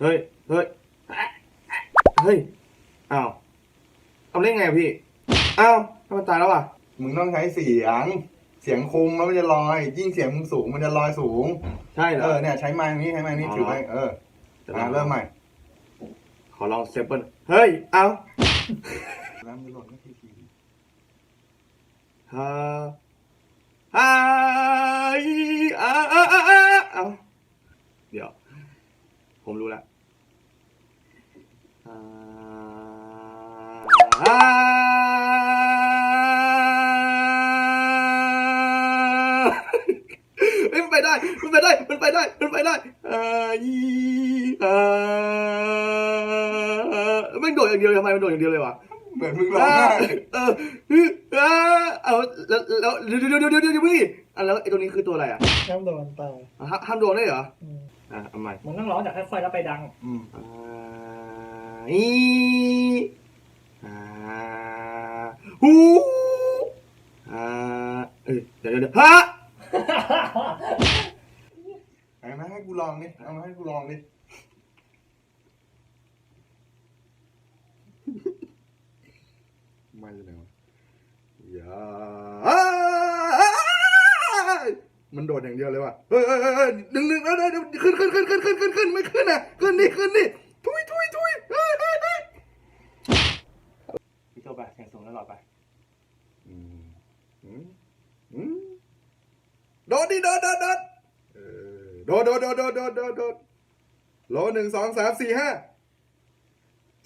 เฮ้ย เฮ้ย เฮ้ย อ้าวทำได้ไงอะพี่ อ้าวทำไมตายแล้วอะ มึงต้องใช้เสียง เสียงคุมแล้วมันจะลอย ยิ่งเสียงมึงสูงมันจะลอยสูง ใช่เหรเอออ เนี่ยใช้ไม้นี้ใช้ไม้นี้อ๋อถือไว้เอออะเริ่มใหม่ขอลองเซมเปิลเฮ้ย เอา น้ำจะหล่นไม่ทีทีฮ่าฮ่า ผมรู้แล้วอ่าอ่าเฮ้ยมันไปได้ มันไปได้ มันไปได้ มันไปได้อ่าอีอ่าไม่งโดดอย่างเดียวทำไมมันโดดอย่างเดียวเลยวะเหมือนมึงร้องไห้เออเออเออเอาแล้วแล้วเดี๋ยวเดี๋ยวเดี๋ยวเดี๋ยวเดี๋ยวพี่อะแล้วไอ้ตัวนี้คือตัวอะไรอะน้ำโดนตายอะห้าห้ามโดนได้เหรอ อืมอะเอาใหม่มึงต้องร้องจากค่อยๆแล้วไปดัง อืมอ่าอีอ่าฮูอ่าเอ้ยเดี๋ยวเดี๋ยวเดี๋ยวฮะเอามาให้กูลองดิเอามาให้กูลองดิไม่เลยนะ มันโดดอย่างเดียวเลยว่ะเฮ้ยเฮ้ยเฮ้ยเฮ้ยดึงดึงเดี๋ยวเดี๋ยวเดี๋ยวขึ้นขึ้นขึ้นขึ้นขึ้นขึ้นขึ้นไม่ขึ้นอะขึ้นนี่ขึ้นนี่ทุยทุยทุยเฮ้ยเฮ้ยเฮ้ยพี่โจไปเสียงสูงแล้วหลอดไปอืมอืมอืมโดดดิโดดโดดโดดเออโดดโดดโดดโดดโดดโดดโดดโลหนึ่งสองสามสี่ห้า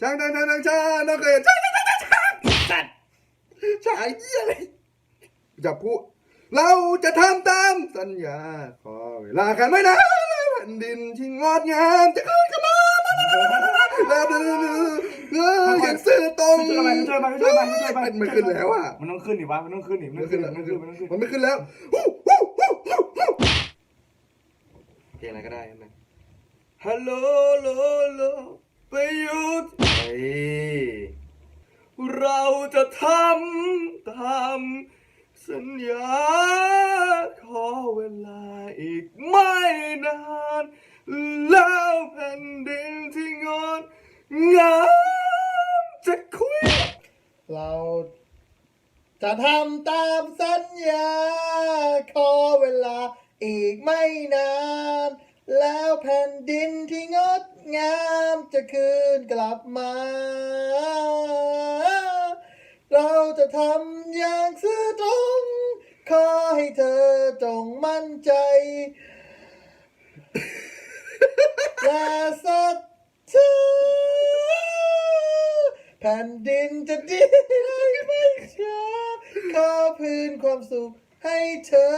ช่างช่างช่างช่างช่างน้องเคยช่างช่างช่างช่างช่างสัตว์ชายเยี่ยเลยจะพูด เราจะทำตามสัญญา ขอเวลาแค่ไม่นานแผ่นดินที่งดงามจะคืนกลับมาแล้วเดื้อเอออย่างซื่อตรงช่วยไปช่วยไปช่วยไปช่วยไปมันขึ้นแล้วอะมันต้องขึ้นดิวะมันต้องขึ้นดิมันขึ้นมันต้องขึ้นมันต้องขึ้นมันไม่ขึ้นแล้วฮู้ฮู้ฮู้ฮู้เพลงอะไรก็ได้นะฮัลโหลโลโลไปอยู่ไหนเราจะทำตามสัญญา ขอเวลาอีกไม่นาน แผ่นดินที่งดงามจะคุยเราจะทำตามสัญญา ขอเวลาอีกไม่นาน แล้วแผ่นดินที่งดงามจะคืนกลับมา เราจะทำอย่างซื่อตรง ขอให้เธอจงมั่นใจ และศรัทธาแผ่นดินจะดีได้ไม่ช้าขอพื้นความสุขให้เธอ